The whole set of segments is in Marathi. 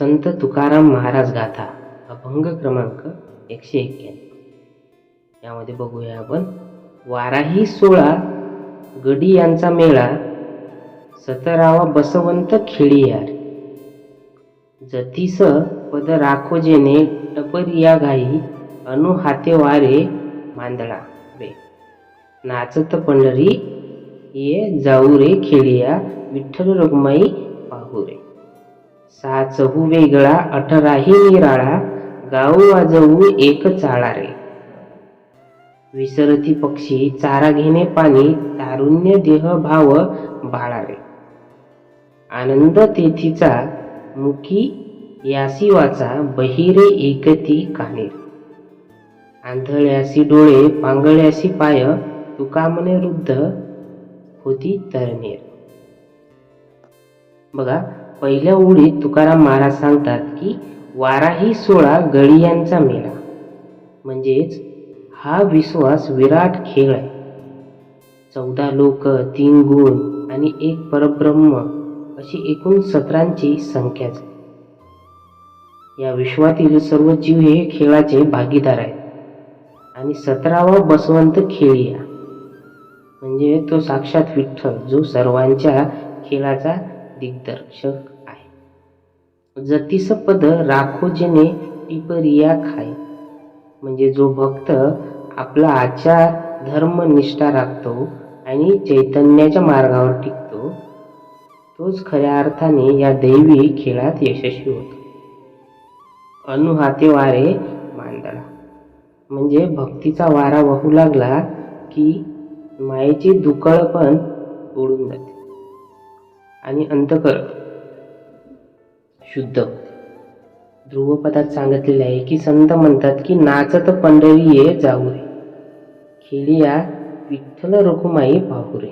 संत तुकाराम महाराज गाथा अभंग क्रमांक एकशे एक्क्याण्णव. यामध्ये बघूया आपण. वाराही सोळा गडी यांचा मेळा सतरावा बसवंत खेळियार जतीस पद राखोजेने टपरिया घाई अनु हातेवारे मांदळा रे. नाचत पंढरी ये जाऊ रे खेळिया विठ्ठल रखुमाई पाहू रे. सा चहू वेगळा अठराही निराळा गाऊ वाजवू एक चाळा रे विसरती पक्षी चारा घेणे पाणी तारुण्य देह भाव बाळा रे आनंद तेथीचा मुखी यासी वाचा बहिरे एकती काणे आंधळ्यासी डोळे पांगळ्यासी पाय तुकामने रुद्ध होती तरनेर. बघा पहिल्या ओळीत तुकाराम महाराज सांगतात की वाराही सोळा गडियांचा मेळा. म्हणजेच हा विश्वास विराट खेळ आहे. चौदा लोक तीन गुण आणि एक परब्रह्म अशी एकूण सत्रांची संख्याच या विश्वातील सर्व जीव हे खेळाचे भागीदार आहेत. आणि सतरावा बसवंत खेळिया. म्हणजे तो साक्षात विठ्ठल जो सर्वांच्या खेळाचा दिग्दर्शक जतीस पद राखो जिने टिपरिया खाय म्हणजे जो भक्त आपला आचार धर्म निष्ठा राखतो आणि चैतन्याच्या मार्गावर टिकतो तोच खऱ्या अर्थाने या दैवी खेळात यशस्वी होतो. अनुहाते वारे मांदळा म्हणजे भक्तीचा वारा वाहू लागला की मायेची दुकळ पण उडून जाते. आणि अंतकर शुद्ध होते. ध्रुवपदात सांगितलेले आहे की संत म्हणतात की नाचत पंढरी ये जाऊ रे. खेळिया विठ्ठल रखुमाई पाहू रे.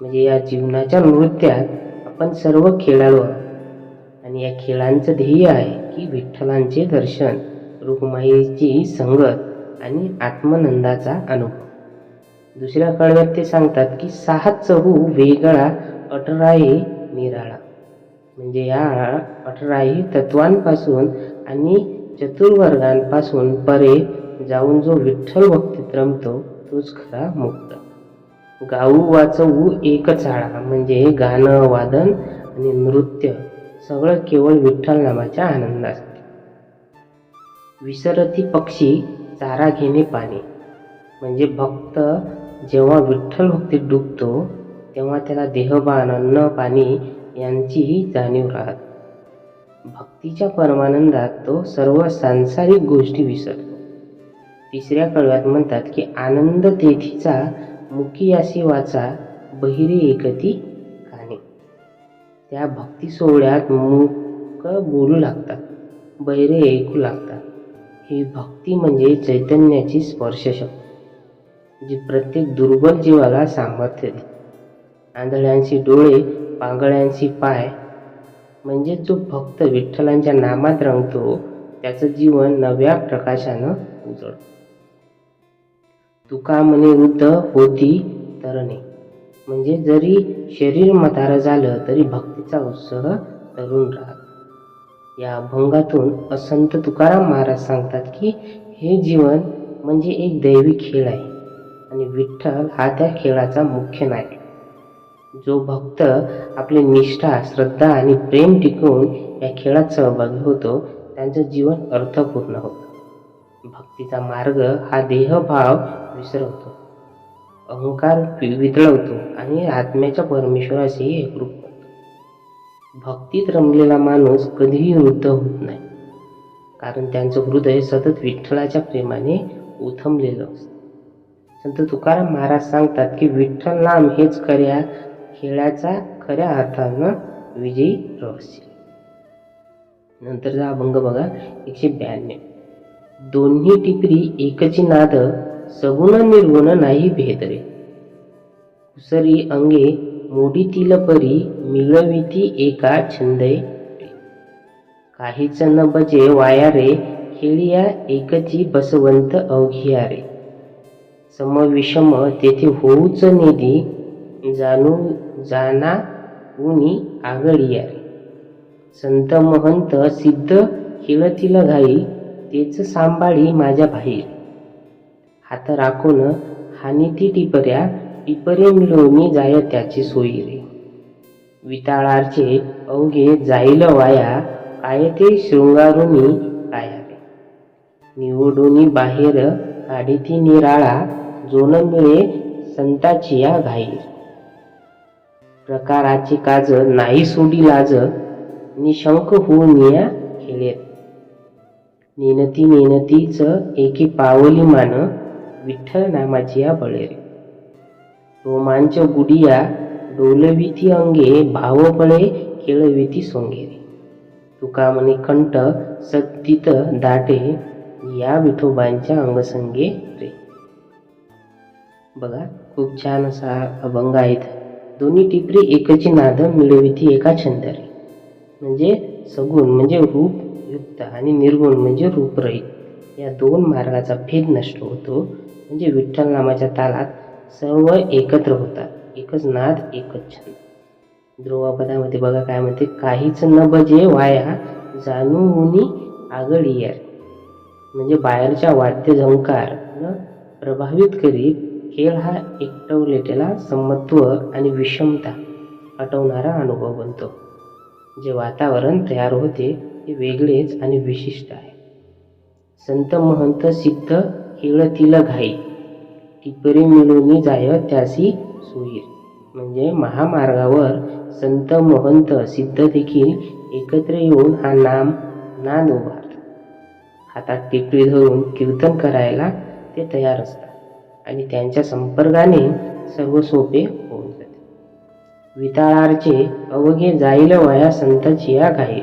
म्हणजे या जीवनाच्या नृत्यात आपण सर्व खेळाडू आहोत. आणि या खेळांचं ध्येय आहे की विठ्ठलांचे दर्शन रुक्माईची संगत आणि आत्मनंदाचा अनुभव. दुसऱ्या कळव्यात ते सांगतात की सहा चहू वेगळा अठराये निराळा. म्हणजे या अठराही तत्वांपासून आणि चतुर्वर्गांपासून परे जाऊन जो विठ्ठल भक्तीत रमतो तोच खरा मुक्त. गाऊ वाचवू एक चाळा म्हणजे गाणं वादन आणि नृत्य सगळं केवळ विठ्ठल नामाच्या आनंदासाठी. विसरती पक्षी चारा घेणे पाणी. म्हणजे भक्त जेव्हा विठ्ठल भक्तीत डुबतो तेव्हा त्याला देहबान अन्न पाणी यांचीही जाणीव राहत. भक्तीच्या परमानंदात तो सर्व सांसारिक गोष्टी विसरतो. तिसऱ्या कळव्यात म्हणतात की आनंद तेथीचा मुखियासी अशी वाचा बहिरे एकती काने. त्या भक्ती सोहळ्यात मूक बोलू लागतात बहिरे ऐकू लागतात. ही भक्ती म्हणजे चैतन्याची स्पर्शशक्ती जी प्रत्येक दुर्बल जीवाला सामर्थ्य देते. आंधळ्यांशी डोळे पांगळ्यांशी पाय. म्हणजे जो भक्त विठ्ठलांच्या नामात रंगतो. त्याचं जीवन नव्या प्रकाशानं उजळ तुका म्हणे वृद्ध होती तरणे. म्हणजे जरी शरीर म्हातारं झालं तरी भक्तीचा उत्साह तरुण राहत. या अभंगातून असंत तुकाराम महाराज सांगतात की हे जीवन म्हणजे एक दैवी खेळ आहे. आणि विठ्ठल हा त्या खेळाचा मुख्य नायक जो भक्त आपली निष्ठा श्रद्धा आणि प्रेम टिकवून या खेळात सहभागी होतो त्यांचं जीवन अर्थपूर्ण होतं. भक्तीचा मार्ग हा देहभाव विसरवतो. अहंकार वितळवतो आणि आत्म्याच्या परमेश्वराशी एकरूप करतो भक्तीत रमलेला माणूस कधीही वृद्ध होत नाही कारण त्यांचं हृदय सतत विठ्ठलाच्या प्रेमाने उथमलेलं असतं. संत तुकाराम महाराज सांगतात की विठ्ठल नाम हेच खऱ्या खेळाचा खऱ्या अर्थानं विजयी रहस्य. नंतरचा अभंग बघा एकशे ब्याण्णव. दोन्ही टिपरी एकची नाद सगुण निर्गुण नाही भेद रे कुसरी अंगे मोडीतील परी मिळविती एका छंदय काहीच न बजे वाया रे खेळिया एकची बसवंत अवघिया रे सम विषम तेथे होऊच निधी जाणू जाना उनी आगळिया. रे संत महंत सिद्ध खेळतील घाई तेच सांभाळी माझ्या भाई हात राखून हानिती टिपऱ्या टिपरे मिळवणी जाय त्याची सोयी रे विताळारचे अवघे जाईल वाया काय ते शृंगारुनी काया रे निवडुनी बाहेर काढीती निराळा जोन मिळे संताची या घाईर. प्रकाराची काज नाही सोडी लाज निशंक होऊन या खेळेत नेनती नेनतीच एकी पावली मान विठ्ठल नामाची या बळेरे. रोमांच गुडिया डोलविती अंगे भावपळे खेळविती सोंगेरे. तुका म्हणे कंठ सत्तीत दाटे या विठोबांच्या अंगसंगे रे. बघा खूप छान असा अभंग आहेत. दोन्ही टिपरी एकची नाद मिळविती एका छंदरे म्हणजे सगुण म्हणजे रूप युक्त आणि निर्गुण म्हणजे रूपरहित. या दोन मार्गाचा भेद नष्ट होतो. म्हणजे विठ्ठल नामाच्या तालात सर्व एकत्र होतात. एकच नाद एकच छंद. ध्रुवपदामध्ये बघा काय म्हणते काहीच न बजे वाया जाणून आगळी यार. म्हणजे बाहेरच्या वाद्य झंकार प्रभावित करीत खेळ हा एकटवलेटेला समत्व आणि विषमता हटवणारा अनुभव बनतो. जे वातावरण तयार होते ते वेगळेच आणि विशिष्ट आहे. संत महंत सिद्ध खेळतील घाई. टिपरे मिळून जाय त्यासी सुईर म्हणजे महामार्गावर संत महंत सिद्ध देखील एकत्र येऊन हा नाम नाद उभारतात. हातात टिपरी धरून कीर्तन करायला ते तयार असतात. आणि त्यांच्या संपर्काने सर्व सोपे होऊन जाते. विताळारचे अवघे जाईल वया संताची या काही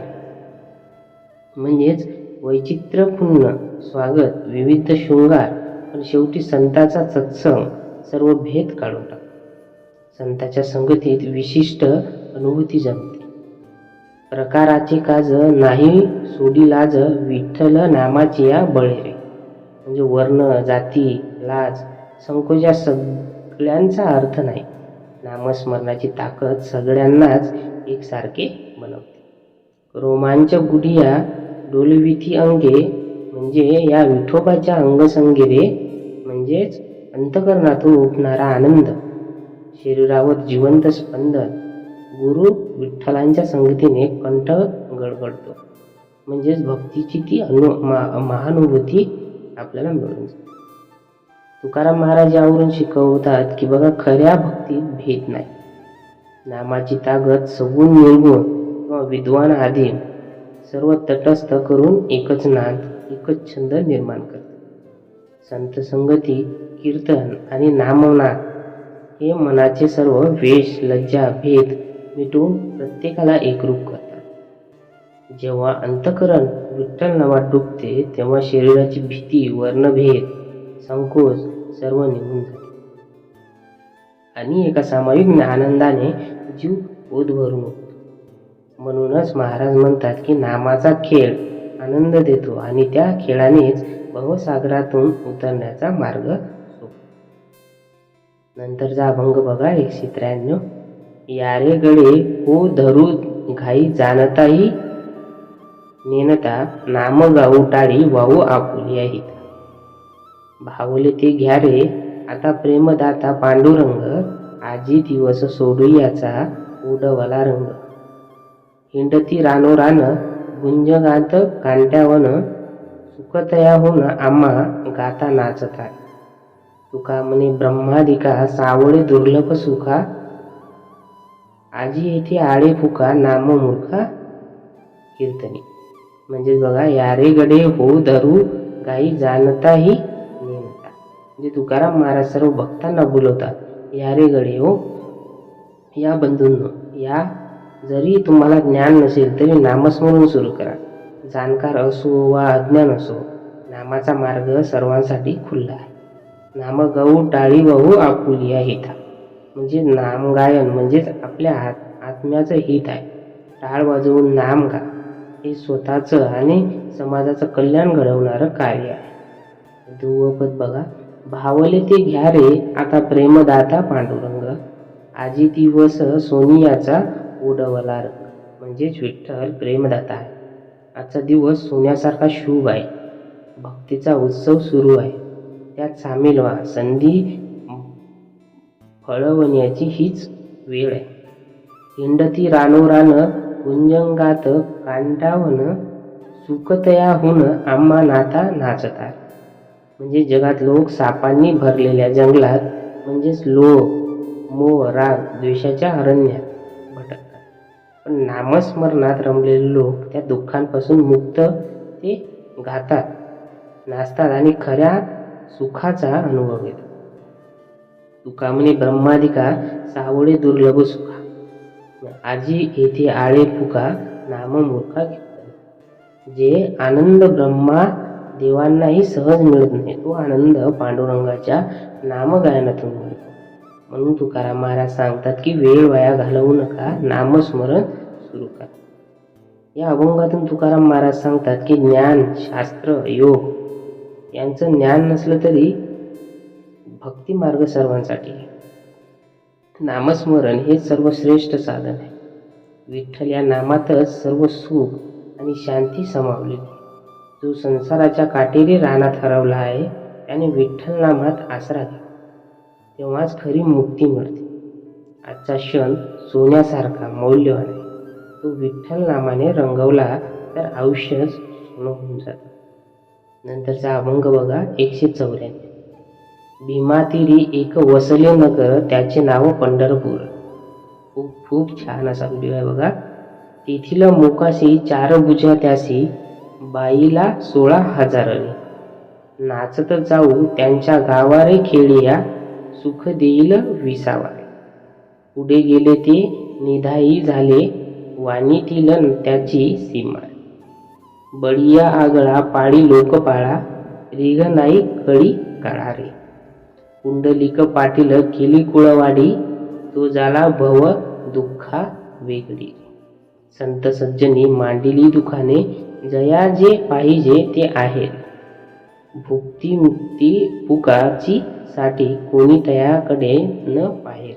म्हणजेच वैचित्र्यपूर्ण स्वागत विविध शृंगार पण शेवटी संताचा सत्संग सर्व भेद काढून टाकतो. संताच्या संगतीत विशिष्ट अनुभूती जमते. प्रकाराचे काज नाही सोडी लाज विठ्ठल नामाची या बळेरे. म्हणजे वर्ण जाती लाज संकोचा सगळ्यांचा अर्थ नाही. नामस्मरणाची ताकद सगळ्यांनाच एकसारखे बनवते. रोमांच गुडिया डोलविथी अंगे म्हणजे या विठोबाच्या अंगसंगेरे म्हणजेच अंतकरणातून उठणारा आनंद. शरीरावर जिवंत स्पंदन. गुरु विठ्ठलांच्या संगतीने कंठ गडगडतो. म्हणजेच भक्तीची ती अनु मा- महानुभूती आपल्याला मिळून जाते. तुकाराम महाराज यावरून शिकवतात की बघा खऱ्या भक्तीत भेद नाही. नामाची ताकद सगुण निर्गुण किंवा विद्वान आधी सर्व तटस्थ करून एकच नाद एकच छंद निर्माण करतात. संत संगती कीर्तन आणि नामनाद हे मनाचे सर्व वेश लज्जा भेद मिटून प्रत्येकाला एकरूप करतात. जेव्हा अंतकरण विठ्ठल नावात डुबते तेव्हा शरीराची भीती वर्णभेद संकोच सर्व निघून जाते. आणि एका सामायिक आनंदाने जीव उद्भरून उठतो म्हणूनच महाराज म्हणतात की नामाचा खेळ आनंद देतो आणि त्या खेळानेच भवसागरातून उतरण्याचा मार्ग सोपतो. नंतरचा अभंग बघा एकशे त्र्याण्णव यारेगडे हो धरू घाई जाणताही नेनता नाम गाऊ टाळी वाहू आपुली आहेत भावले ते घ्या रे. आता प्रेमदाता पांडुरंग आजी दिवस सोडू याचा उडवला रंग. हिंडती रानो रान गुंजगात कांट्यावन सुखतया सुखतयाहून आम्हा गाता नाचता. तुका म्हणे ब्रह्मादिका सावळे दुर्लभ सुखा. आजी येथे आळे फुका नाम मूर्खा. कीर्तनी. म्हणजे बघा यारे गडे हो धरू गाई जाणताही म्हणजे तुकाराम महाराज सर्व भक्तांना बोलवतात यारे गडे हो या बंधूंनो या जरी तुम्हाला ज्ञान नसेल तरी नामस्मरण सुरू करा. जाणकार असो वा अज्ञान असो नामाचा मार्ग सर्वांसाठी खुल्ला आहे. म्हणजे नाम गऊ टाळी गहू आपुलिया हिता म्हणजे नामगायन म्हणजेच आपल्या आत आत्म्याचं हित आहे. टाळ वाजवून नाम गा. हे स्वतःचं आणि समाजाचं कल्याण घडवणारं कार्य आहे. ध्रुवपद बघा. भावले ते घ्या रे आता प्रेमदाता पांडुरंग. आजी दिवस सोनियाचा उडवला रंग. म्हणजेच विठ्ठल प्रेमदाता आहे. आजचा दिवस सोन्यासारखा शुभ आहे. भक्तीचा उत्सव सुरू आहे. त्यात सामील व्हा. संधी फळवण्याची हीच वेळ आहे. हिंडती रानोरान कुंजंगात कांटावन सुखतयाहून आम्हा नाता नाचतात. म्हणजे जगात लोक सापांनी भरलेल्या जंगलात म्हणजेच लोक मोह राग द्वेषाच्या अरण्यात भटकतात. पण नामस्मरणात रमलेले लोक त्या दुःखांपासून मुक्त ते गातात नाचतात आणि खऱ्या सुखाचा अनुभव घेतात. तुका म्हणे ब्रह्मादिका सावळे दुर्लभ सुखा. आजी येथे आळे फुका नाममूर्खा घेतात. जे आनंद ब्रह्मा देवांनाही सहज मिळत नाही. तो आनंद पांडुरंगाच्या नामगायनातून मिळतो म्हणून तुकाराम महाराज सांगतात की वेळ वाया घालवू नका नामस्मरण सुरू करा. या अभंगातून तुकाराम महाराज सांगतात की ज्ञान शास्त्र योग यांचं ज्ञान नसलं तरी भक्ती मार्ग सर्वांसाठी आहे. नामस्मरण हे सर्वश्रेष्ठ साधन आहे. विठ्ठल या नामातच सर्व सुख आणि शांती समावलेली जो संसाराच्या काटेरी रानात हरवला आहे त्याने विठ्ठल नामात आसरा घ्या तेव्हाच खरी मुक्ती मिळते. आजचा क्षण सोन्यासारखा मौल्यवान आहे. तो विठ्ठल नामाने रंगवला तर आयुष्यच सोनं होऊन जातं. नंतरचा अभंग बघा एकशे चौऱ्याण्णव. भीमातिरी एक वसले नगर त्याचे नाव पंढरपूर. खूप खूप छान असा व्हिडिओ आहे बघा. तेथील मोकाशी चार बुजा त्यासी बाईला सोळा हजाराने नाचत जाऊ त्यांच्या गावारे खेळिया सुख देईल विसावा पुढे गेले ते निधाई झाले वाणीतील त्याची सीमा बडिया आगळा पाळी लोकपाळा रिघ नाही कळी काळारे कुंडलिक पाटील केली कुळवाडी तो झाला भव दुःखा वेगळी. संत सज्जनी मांडिली दुखाने जया जे पाहिजे ते आहे भुक्ती मुक्ती पुकाची साठी कोणी तयाकडे न पाहे.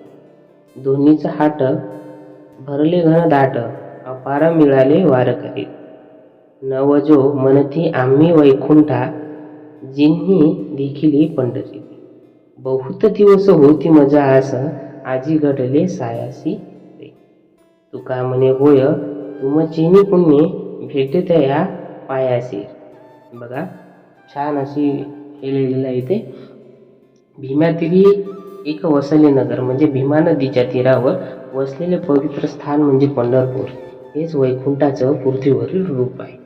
दोन्हीचं हाट भरले घन दाट अपार मिळाले वार करी नवजो मनती आम्ही वैकुंठा जिन्ही देखिली पंढरी. बहुत दिवस होती मजा आस आजी घडले सायासी रे. तुका म्हणे होय तुम चिनी पुण्य भेटत या पायाशी बघा छान अशी हे लिहिलेलं आहे. इथे भीमातिरी एक वसले नगर म्हणजे भीमा नदीच्या तीरावर वसलेले पवित्र स्थान म्हणजे पंढरपूर. हेच वैकुंठाचं पृथ्वीवरील रूप आहे.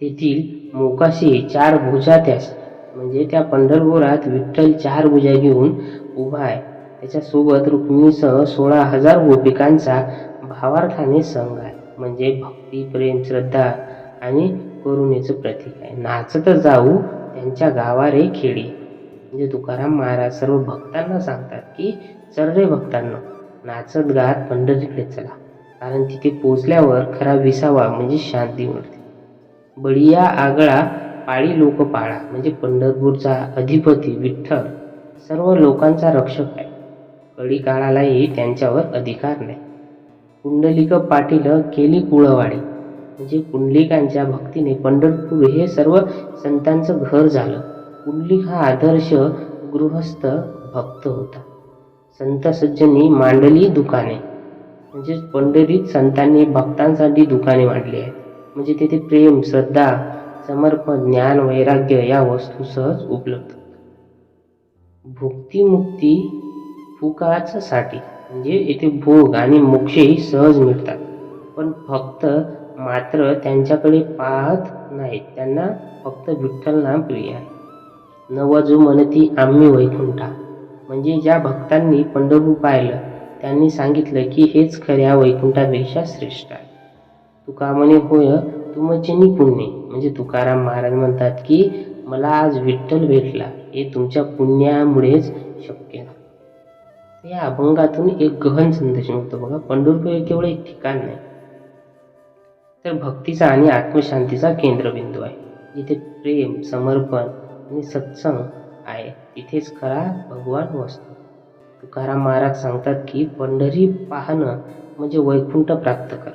तेथील मोकाशी चार भुजा त्यास म्हणजे त्या पंढरपुरात विठ्ठल चार भुजा घेऊन उभा आहे. त्याच्यासोबत रुक्मिणीसह सोळा हजार गोपिकांचा भावार्थाने संघ आहे. म्हणजे भक्ती प्रेम श्रद्धा आणि करुणेचं प्रतीक आहे. नाचत जाऊ त्यांच्या गावा रे खेडी. म्हणजे तुकाराम महाराज सर्व भक्तांना सांगतात की चल रे भक्तांना नाचत गात पंढरीकडे चला. कारण तिथे पोचल्यावर खरा विसावा म्हणजे शांती मिळते. बडिया आगळा पाळी लोक पाळा म्हणजे पंढरपूरचा अधिपती विठ्ठल सर्व लोकांचा रक्षक आहे. कडी काळालाही त्यांच्यावर अधिकार नाही. कुंडलिक पाटील केली कुळवाडी. म्हणजे कुंडलिकांच्या भक्तीने पंढरपूर हे सर्व संतांचं घर झालं. कुंडलिक हा आदर्श गृहस्थ भक्त होता. संत सज्जनी मांडली दुकाने. म्हणजे पंढरीत संतांनी भक्तांसाठी दुकाने मांडली आहेत. म्हणजे तेथे प्रेम श्रद्धा समर्पण ज्ञान वैराग्य या वस्तू सहज उपलब्ध भुक्तीमुक्ती फुकाच साठी म्हणजे येथे भोग आणि मोक्षही सहज मिळतात पण फक्त मात्र त्यांच्याकडे पाहत नाहीत. त्यांना फक्त विठ्ठल नाम प्रिय आहे. नवजो म्हणती आम्ही वैकुंठा. म्हणजे ज्या भक्तांनी पंढरपूर पाहिलं त्यांनी सांगितलं की हेच खऱ्या वैकुंठापेक्षा श्रेष्ठ आहे. तुका म्हणे होय तुमचिनी पुण्य. म्हणजे तुकाराम महाराज म्हणतात की मला आज विठ्ठल भेटला. हे तुमच्या पुण्यामुळेच शक्य या अभंगातून एक गहन संदेश मिळतो बघा. पंढरपूर हे केवळ एक ठिकाण नाही तर भक्तीचा आणि आत्मशांतीचा केंद्रबिंदू आहे. जिथे प्रेम समर्पण आणि सत्संग आहे. तिथेच खरा भगवान वसतो. तुकाराम महाराज सांगतात की पंढरी पाहणं म्हणजे वैकुंठ प्राप्त कर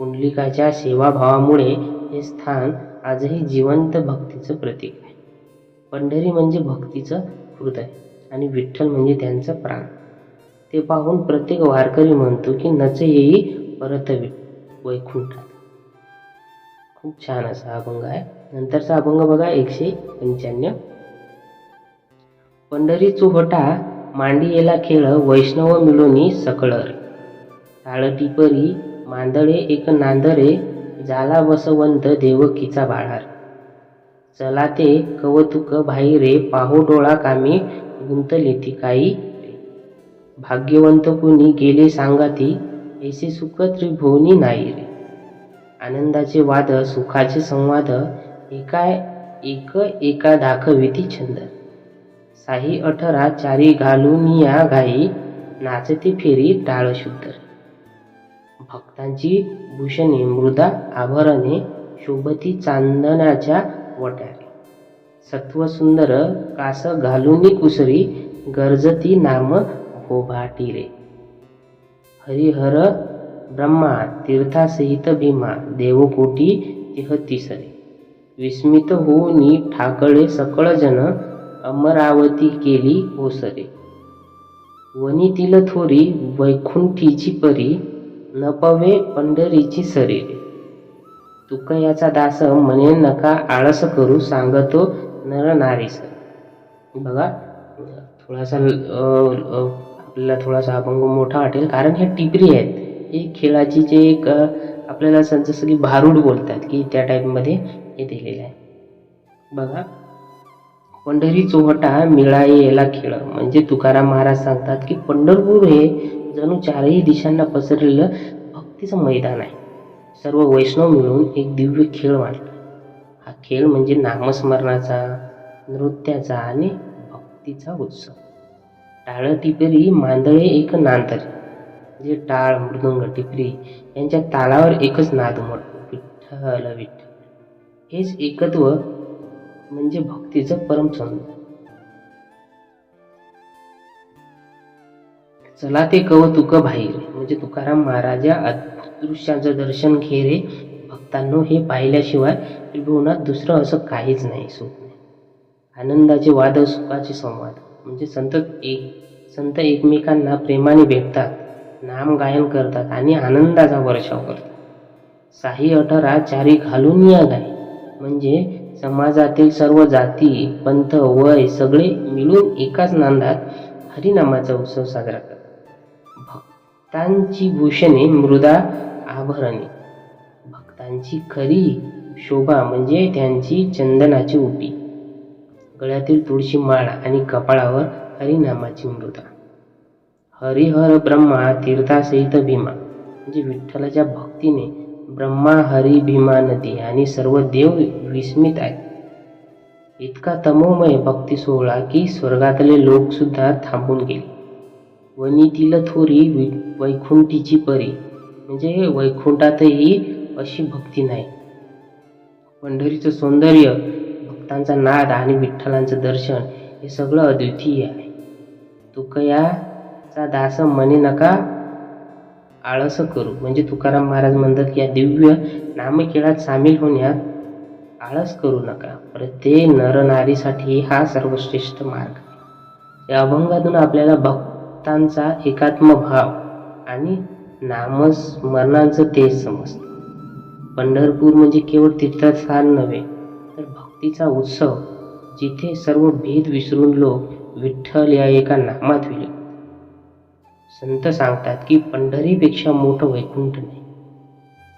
पुंडलिकाच्या सेवाभावामुळे हे स्थान आजही जिवंत भक्तीचं प्रतीक आहे. पंढरी म्हणजे भक्तीचं हृदय. आणि विठ्ठल म्हणजे त्यांचा प्राण. ते पाहून प्रत्येक वारकरी म्हणतो की नच येई परत वैकुंठात. खूप छान असा अभंग आहे. नंतरचा अभंग बघा एकशे पंच्याण्णव. पंढरी चुहटा मांडी येला खेळ वैष्णव मिळोनी सकळर. रे टाळटी परी मांदळे एक नांदरे झाला वसवंत देवकीचा बाळार. चला ते कवतुक भाई रे पाहू डोळा कामी गुंतले ती काही? भाग्यवंत कोणी गेले सांगाती ऐसे सुख त्रिभुवनी नाही रे. आनंदाचे वाद सुखाचे संवाद एका एक एका दाखविती छंद. साही अठरा चारी घालून या घाई नाचती फेरी टाळ शुद्ध. भक्तांची भूषणे मृदा आभरणे शोभती चांदण्याच्या वट्या सत्वसुंदर कास घालूनी कुसरी गरजती नाम भोभाटी हरिहर ब्रह्मा तीर्थासहित भीमा देवकोटी तिहतीसरे विस्मित होऊनी ठाकळे सकळ जन अमरावती केली ओसरे. वनीतील थोरी वैकुंठीची परी नपवे पंढरीची सरी तुक याचा दास म्हणे नका आळस करू सांगतो नारा नारी सर. बघा थोडासा आपल्याला थोडासा अभंग मोठा वाटेल कारण हे टिपरी आहेत. हे खेळाची जे एक आपल्याला जसं की भारूड बोलतात की त्या टाईपमध्ये हे दिलेलं आहे. बघा पंढरी चोहटा मिळा याला खेळ. म्हणजे तुकाराम महाराज सांगतात की पंढरपूर हे जणू चारही दिशांना पसरलेलं भक्तीचं मैदान आहे. सर्व वैष्णव मिळून एक दिव्य खेळ मांडला खेळ म्हणजे नामस्मरणाचा नृत्याचा आणि भक्तीचा उत्सव. टाळ टिपरी मांदळे एक नांदरी. म्हणजे टाळ मृदंग टिपरी यांच्या तालावर एकच नाद उमटतो विठ्ठल विठ्ठल. हेच एकत्व म्हणजे भक्तीचं परम चला ते कवतुक बाहेर म्हणजे तुकाराम महाराजा अद्भुत दृश्याचं दर्शन घेरे रे हे पाहिल्याशिवाय त्रिभुवनात दुसरं असं काहीच नाही सुख नाही. आनंदाचे वाद सुखाचे संवाद. म्हणजे संत एक संत एकमेकांना प्रेमाने भेटतात नाम गायन करतात आणि आनंदाचा वर्षाव करतात. साही अठरा चारी घालून या गाय म्हणजे समाजातील सर्व जाती पंथ वय सगळे मिळून एकाच नांदात हरिनामाचा उत्सव साजरा करतात. भक्तांची भूषणे मृदा आभरणे. त्यांची खरी शोभा म्हणजे त्यांची चंदनाची उटी गळ्यातील तुळशी माळ आणि कपाळावर हरिनामाची मृदा. हरिहर ब्रह्मा तीर्थासहित भीमा. म्हणजे विठ्ठलाच्या भक्तीने ब्रह्मा हरी भीमा नदी आणि सर्व देव विस्मित आहेत. इतका तमोमय भक्ती सोहळा की स्वर्गातले लोक सुद्धा थांबून गेले. वनीतील थोरी वि वैकुंठीची परी. म्हणजे वैकुंठातही अशी भक्ती नाही. पंढरीचं सौंदर्य भक्तांचा नाद आणि विठ्ठलांचं दर्शन हे सगळं अद्वितीय आहे. तुकयाचा दास म्हणे नका आळस करू. म्हणजे तुकाराम महाराज म्हणतात की या दिव्य नामकेळात सामील होण्यात आळस करू नका. प्रत्येक नरनारीसाठी हा सर्वश्रेष्ठ मार्ग आहे. या अभंगातून आपल्याला भक्तांचा एकात्म भाव आणि नामस्मरणाचं तेज समजतं. पंढरपूर म्हणजे केवळ तीर्थस्थान नव्हे तर भक्तीचा उत्सव जिथे सर्व भेद विसरून लोक विठ्ठल या एका नामात विले संत सांगतात की पंढरीपेक्षा मोठं वैकुंठ नाही.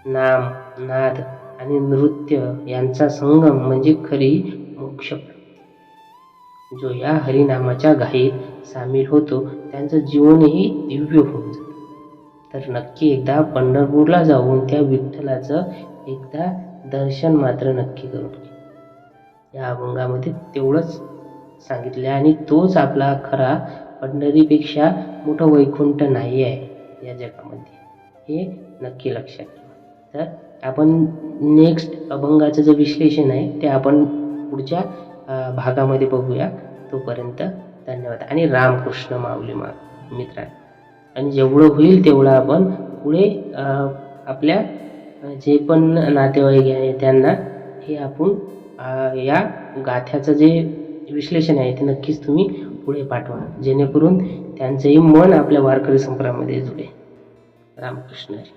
नाम नाद आणि नृत्य यांचा संगम म्हणजे खरी मोक्ष जो या हरिनामाच्या घाईत सामील होतो त्यांचं जीवनही दिव्य होऊन तर नक्की एकदा पंढरपूरला जाऊन त्या विठ्ठलाचं एकदा दर्शन मात्र नक्की करून घे या अभंगामध्ये तेवढंच सांगितलं आणि तोच आपला खरा पंढरीपेक्षा मोठं वैकुंठ नाही आहे या जगामध्ये. हे नक्की लक्षात ठेवा. तर आपण नेक्स्ट अभंगाचं जे विश्लेषण आहे ते आपण पुढच्या भागामध्ये बघूया. तोपर्यंत धन्यवाद. आणि रामकृष्ण माऊली मा मित्रांनो. आणि जेवढं होईल तेवढं आपण पुढे आपल्या जे पण नातेवाईक आहे त्यांना हे आपण या गाथ्याचं जे विश्लेषण आहे ते नक्कीच तुम्ही पुढे पाठवा जेणेकरून त्यांचंही मन आपल्या वारकरी संप्रदायामध्ये जुळे रामकृष्ण हरी.